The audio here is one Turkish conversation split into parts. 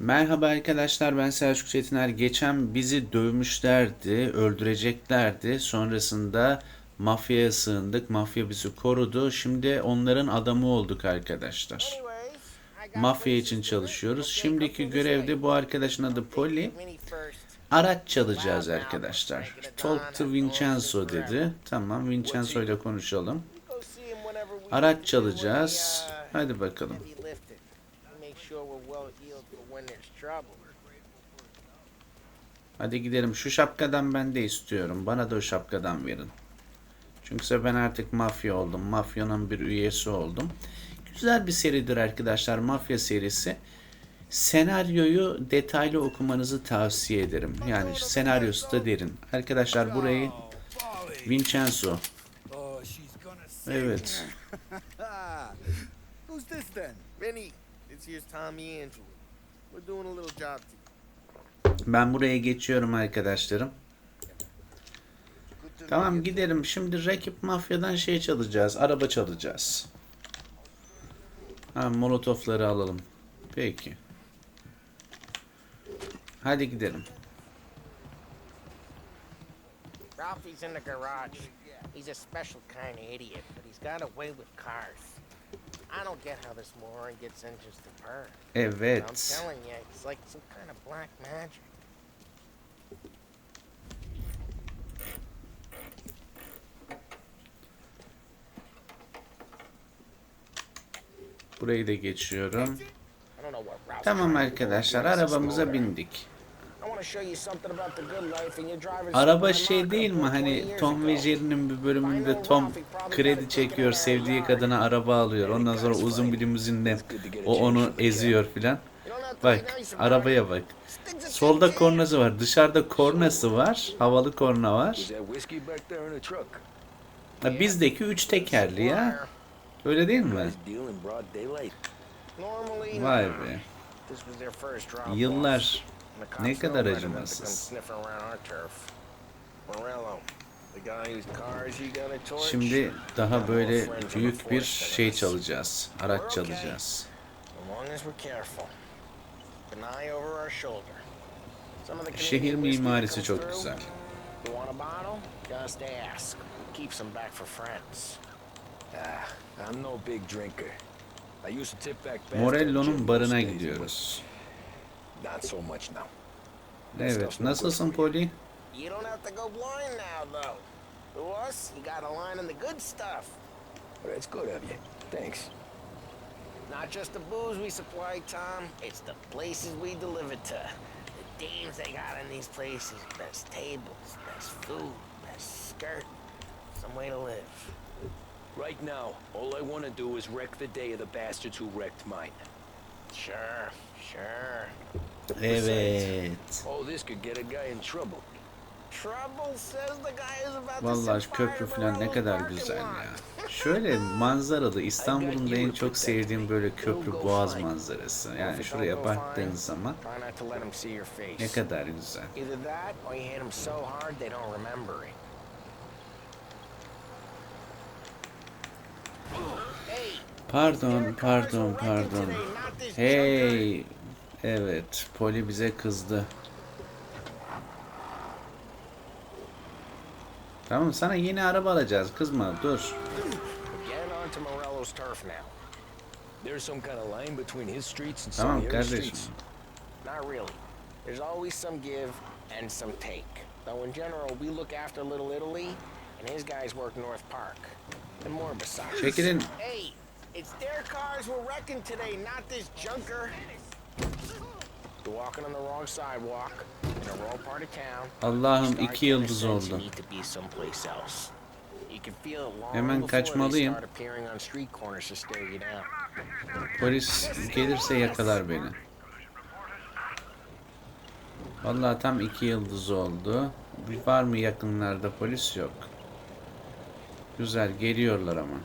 Merhaba arkadaşlar ben Selçuk Çetiner. Geçen bizi dövmüşlerdi, öldüreceklerdi. Sonrasında mafyaya sığındık. Mafya bizi korudu. Şimdi onların adamı olduk arkadaşlar. Mafya için çalışıyoruz. Şimdiki görevde bu arkadaşın adı Polly. Araç çalacağız arkadaşlar. Talk to Vincenzo dedi. Tamam Vincenzo ile konuşalım. Araç çalacağız. Hadi bakalım. Hadi gidelim. Şu şapkadan ben de istiyorum. Bana da o şapkadan verin. Çünkü ben artık mafya oldum. Mafyanın bir üyesi oldum. Güzel bir seridir arkadaşlar. Mafya serisi. Senaryoyu detaylı okumanızı tavsiye ederim. Yani senaryosu da derin. Arkadaşlar burayı Vincenzo. Evet. Who's this then? Vinny, this here's Tommy Angelo. Ben buraya geçiyorum arkadaşlarım. Tamam gidelim. Şimdi rakip mafyadan şey çalacağız. Araba çalacağız. Ha molotofları alalım. Peki. Hadi gidelim. Ralphie's in the garage. He's a special kind of idiot, but he's got a way with cars. Don't get how this moron gets to purr. I'm Evet. telling you, it's like some kind of black magic. Burayı da geçiyorum. Tamam arkadaşlar arabamıza bindik. Araba şey değil mi hani 20 years Tom ve. Jerry'nin bir bölümünde Tom kredi çekiyor sevdiği kadına araba alıyor. Ondan sonra uzun bir limuzinle o onu eziyor filan. Bak arabaya bak. Solda kornası var. Dışarıda kornası var. Havalı korna var. Ha, bizdeki üç tekerli ya. Öyle değil mi? Vay be. Yıllar. Ne kadar acımasız. Şimdi daha böyle büyük bir şey çalacağız. Araç çalacağız. Şehir mimarisi çok güzel. Ah, Morello'nun on barına gidiyoruz. But Not so much now. Evet. Nasılsın Poli? You don't have to go blind now, though. To us, you got a line on the good stuff. Well, that's good of you. Thanks. Not just the booze we supply, Tom. It's the places we deliver to. The dames they got in these places. Best tables, best food, best skirt. Some way to live. Right now, all I want to do is wreck the day of the bastards who wrecked mine. Sure, sure. Evet. To Vallahi köprü falan ne kadar güzel ya. Şöyle manzaralı İstanbul'un da en çok sevdiğim böyle köprü boğaz manzarası. Yani şuraya baktığın zaman ne kadar güzel. Pardon, pardon, pardon. Hey. Evet, Poli bize kızdı. Tamam sana yeni araba alacağız. Kızma, dur. Tamam kardeşim. streets. Not really. There's always some give and some take. Though in general, we look after Little Italy, and his guys work North Park. And more besides. Çekilin. Hey, it's their cars we're wrecking today, not this junker. Allah'ım iki yıldız oldu. Hemen kaçmalıyım. Polis gelirse yakalar beni. Vallahi tam iki yıldız oldu. Var mı yakınlarda polis yok. Güzel geliyorlar ama.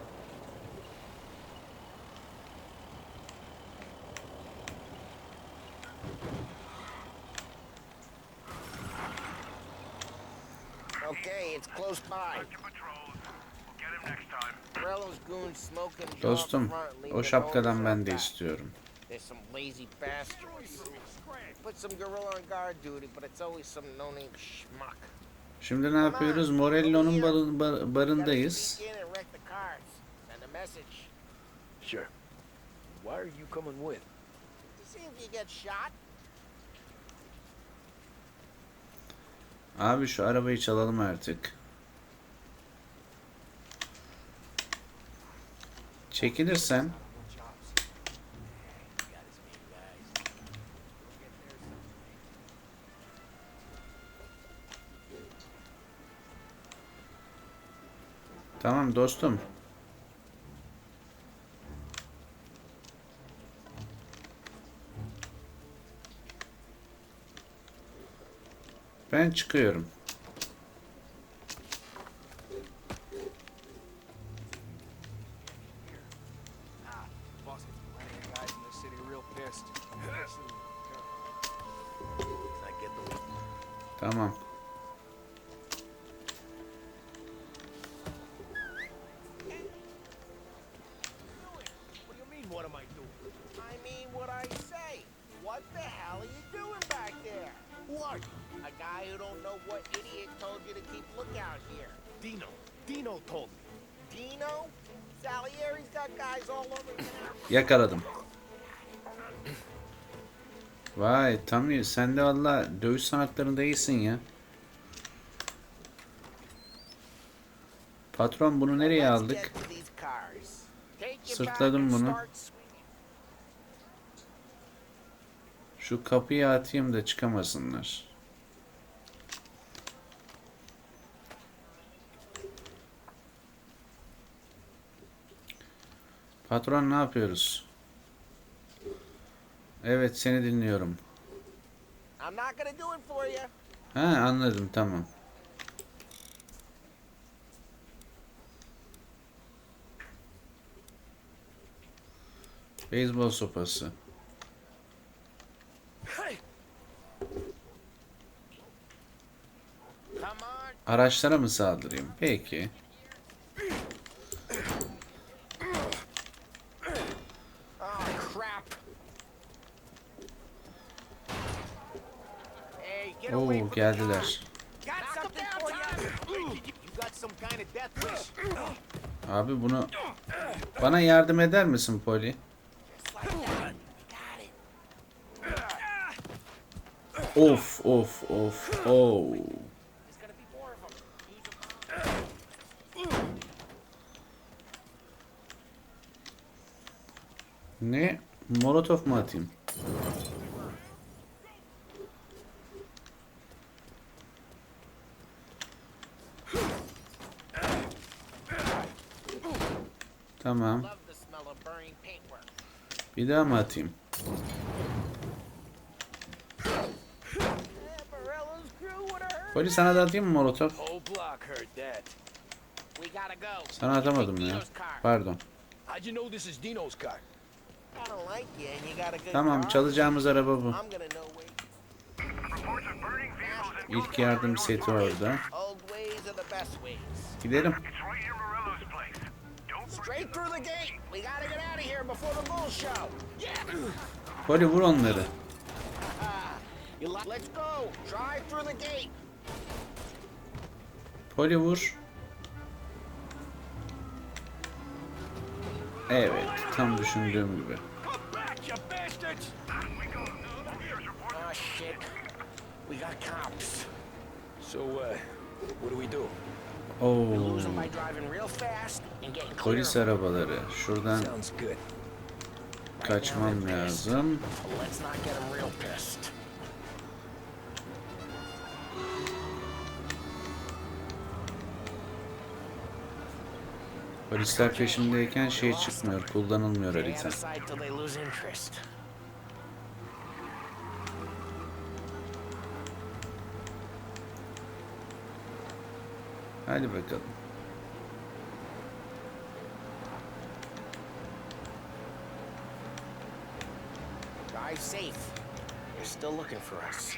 Dostum o şapkadan ben de istiyorum. There's some lazy bastards. Put some gorilla on guard duty, but it's always some no-name schmuck. Şimdi ne yapıyoruz? Morello'nun bar- bar- barındayız. Sure. Why are you coming with? To see if you get shot. Abi şu arabayı çalalım artık. Çekilirsen Tamam dostum. Ben çıkıyorum. Know what idiot told you to keep lookout here. Dino. Dino told me. Dino? Salieri's got guys all over. Yakaladım. Vay Tami sen de valla dövüş sanatlarında iyisin ya. Patron bunu nereye aldık? Sırtladım bunu. Şu kapıyı atayım da çıkamasınlar. Patron ne yapıyoruz? Evet seni dinliyorum. Ha anladım tamam. Beyzbol sopası. Araçlara mı saldırayım? Peki. Oh, crap. Hey, get away Oo from the geldiler. car. Got something for you. You got some kind of death wish? Abi bunu bana yardım eder misin Poli? Of of of. Oh. Ne? Molotof mu atayım? Tamam. Bir daha mı atayım? Poli sana da atayım mı molotof? Sana atamadım ya. Pardon. Tamam çalacağımız araba bu. İlk yardım seti orada. Gidelim. Straight through the gate. We gotta get out of here before the bulls show. Poli vur onları. Let's go. Drive through the gate. Poli vur. Evet. Tam düşündüğüm gibi. Oh shit. We got cops. So, uh, what do we do? Oo. clear. Polis arabaları. Şuradan kaçmam lazım. Polisler peşimdeyken şey çıkmıyor, kullanılmıyor harita. Of sight till they lose interest. Hadi bakalım. Drive safe. They're still looking for us.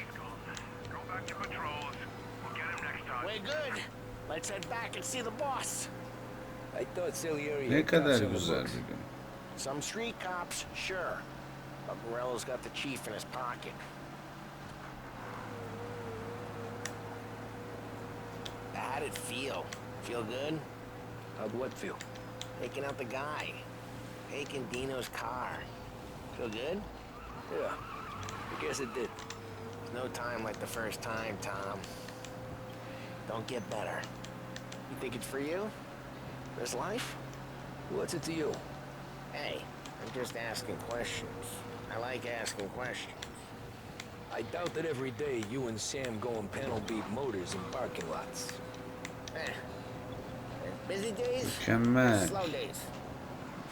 Go back to patrols. We'll get him next time. We're good. Let's head back and see the boss. I thought Salieri Ne kadar cops on the güzel bir gün. Some street cops, sure. But Morello's got the chief in his pocket. It feel? Feel good? How'd what feel? Taking out the guy. Taking Dino's car. Feel good? Yeah, I guess it did. There's no time like the first time, Tom. Don't get better. You think it's for you? This life? What's it to you? Hey, I'm just asking questions. I like asking questions. I doubt that every day you and Sam go and panel beat motors in parking lots. Busy days, Mükemmel. slow days.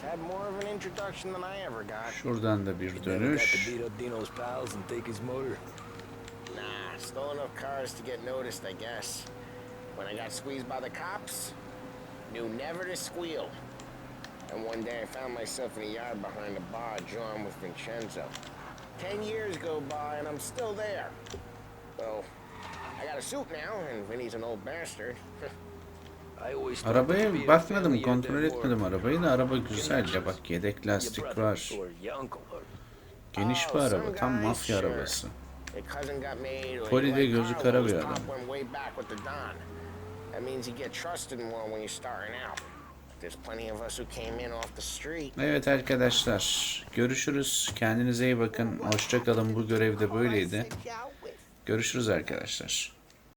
Had more of an introduction than I ever got. Şuradan da bir You never got to dönüş. beat up Dino's pals and take his motor? Nah, stole enough cars to get noticed, I guess. When I got squeezed by the cops, knew never to squeal. And one day I found myself in a yard behind a bar drawn with Vincenzo. Ten years go by and I'm still there. So, Arabaya bakmadım, kontrol etmedim arabayı da araba güzel connections. ya bak yedek lastik var. Geniş Oh, bir some araba, tam mafya arabası. Poli de gözü kara bir adam. Evet arkadaşlar görüşürüz. Kendinize iyi bakın. Hoşça kalın. Bu görev de böyleydi. Görüşürüz arkadaşlar.